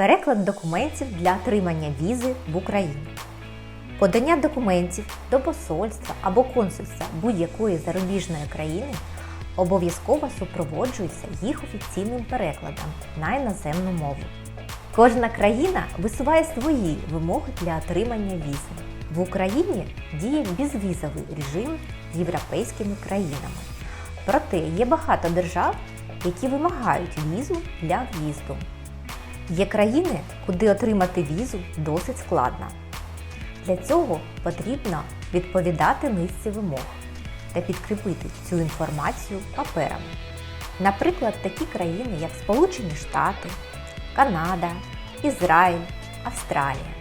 Переклад документів для отримання візи в Україну. Подання документів до посольства або консульства будь-якої зарубіжної країни обов'язково супроводжується їх офіційним перекладом на іноземну мову. Кожна країна висуває свої вимоги для отримання візи. В Україні діє безвізовий режим з європейськими країнами. Проте є багато держав, які вимагають візу для в'їзду. Є країни, куди отримати візу досить складно. Для цього потрібно відповідати низці вимог та підкріпити цю інформацію паперами. Наприклад, такі країни, як Сполучені Штати, Канада, Ізраїль, Австралія.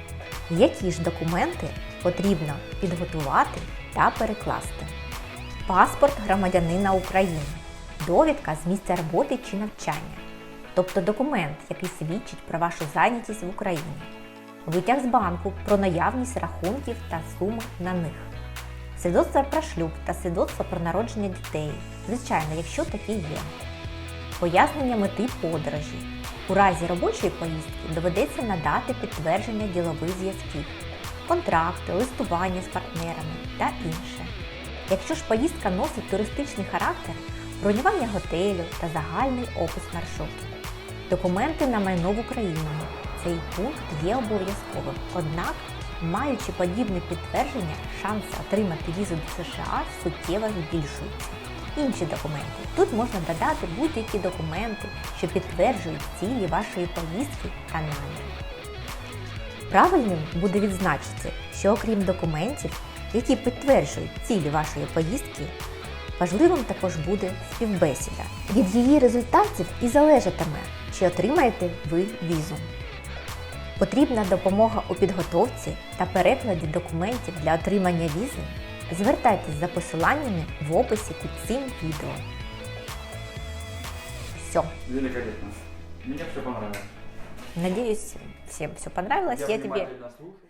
Які ж документи потрібно підготувати та перекласти? Паспорт громадянина України, довідка з місця роботи чи навчання, тобто документ, який свідчить про вашу зайнятість в Україні, витяг з банку про наявність рахунків та суми на них, свідоцтво про шлюб та свідоцтво про народження дітей, звичайно, якщо такі є, пояснення мети подорожі. У разі робочої поїздки доведеться надати підтвердження ділових зв'язків, контракти, листування з партнерами та інше. Якщо ж поїздка носить туристичний характер, бронювання готелю та загальний опис маршруту. Документи на майно в Україні. Цей пункт є обов'язковим. Однак, маючи подібне підтвердження, шанси отримати візу до США суттєво збільшуються. Інші документи. Тут можна додати будь-які документи, що підтверджують цілі вашої поїздки та наміри. Правильним буде відзначити, що окрім документів, які підтверджують цілі вашої поїздки, важливим також буде співбесіда. Від її результатів і залежатиме, чи отримаєте ви візу. Потрібна допомога у підготовці та перекладі документів для отримання візи. Звертайтесь за посиланнями в описі під цим відео. Все. Великолепно. Мне все понравилось. Надеюсь, всем все понравилось. Я, тебе внимательно слушаю.